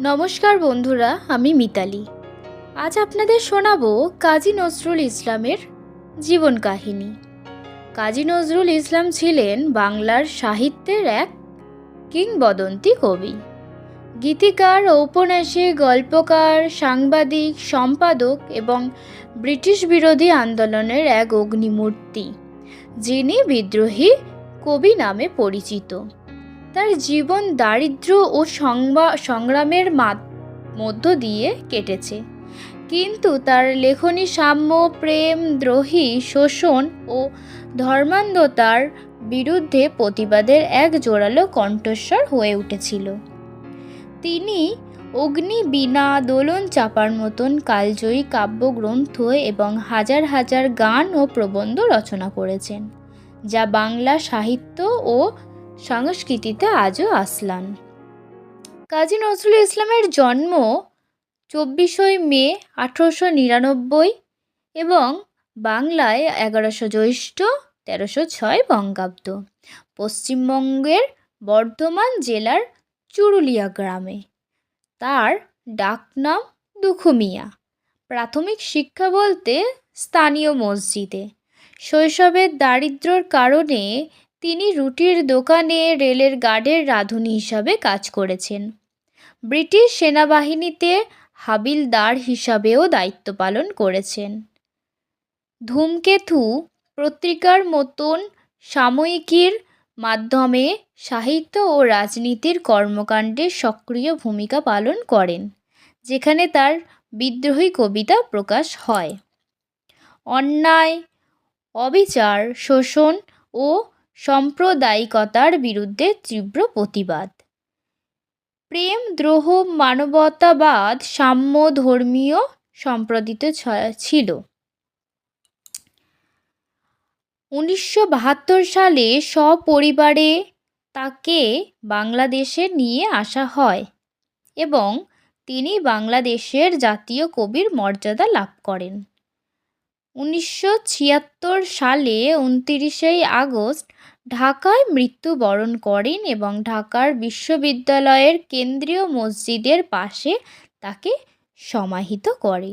নমস্কার বন্ধুরা, আমি মিতালি। আজ আপনাদের শোনাবো কাজী নজরুল ইসলামের জীবন কাহিনী। কাজী নজরুল ইসলাম ছিলেন বাংলার সাহিত্যের এক কিংবদন্তি কবি। গীতিকার ঔপন্যাসিক গল্পকার, সাংবাদিক, সম্পাদক এবং ব্রিটিশ বিরোধী আন্দোলনের এক অগ্নিমূর্তি, যিনি বিদ্রোহী কবি নামে পরিচিত। তার জীবন দারিদ্র্য ও সংবা, সংগ্রামের মধ্য দিয়ে কেটেছে। কিন্তু তার লেখনী সাম্য, প্রেম, দ্রোহী, শোষণ ও ধর্মান্ধতার বিরুদ্ধে প্রতিবাদের এক জোরালো কণ্ঠস্বর হয়ে উঠেছিল। তিনি অগ্নি বীণা দোলন চাপার মতন কালজয়ী কাব্যগ্রন্থ এবং হাজার হাজার গান ও প্রবন্ধ রচনা করেছেন, যা বাংলা সাহিত্য ও সংস্কৃতিতে আজও আসলান কাজী নজরুল ইসলামের জন্ম চব্বিশই মে আঠেরোশো নিরানব্বই এবং বাংলায় এগারোশো জ্যৈষ্ঠ তেরোশো ছয় বঙ্গাব্দ। পশ্চিমবঙ্গের বর্ধমান জেলার চুরুলিয়া গ্রামে। তার ডাকনাম দুখুমিয়া। প্রাথমিক শিক্ষা বলতে স্থানীয় মসজিদে। শৈশবের দারিদ্র্যর কারণে তিনি রুটির দোকানে রেলের গার্ডের রাঁধুনি হিসাবে কাজ করেছেন। ব্রিটিশ সেনাবাহিনীতে হাবিলদার হিসাবেও দায়িত্ব পালন করেছেন। ধূমকেতু পত্রিকার মতন সাময়িকীর মাধ্যমে সাহিত্য ও রাজনীতির কর্মকাণ্ডে সক্রিয় ভূমিকা পালন করেন, যেখানে তার বিদ্রোহী কবিতা প্রকাশ হয়। অন্যায়, অবিচার, শোষণ ও সাম্প্রদায়িকতার বিরুদ্ধে তীব্র প্রতিবাদ। প্রেম, দ্রোহ, মানবতাবাদ সাম্য ধর্মীয় সম্প্রদিত ছিল। উনিশশো বাহাত্তর সালে সপরিবারে তাকে বাংলাদেশে নিয়ে আসা হয় এবং তিনি বাংলাদেশের জাতীয় কবির মর্যাদা লাভ করেন। উনিশশো ছিয়াত্তর সালে উনতিরিশে আগস্ট ঢাকায় মৃত্যুবরণ করেন এবং ঢাকার বিশ্ববিদ্যালয়ের কেন্দ্রীয় মসজিদের পাশে তাকে সমাহিত করে।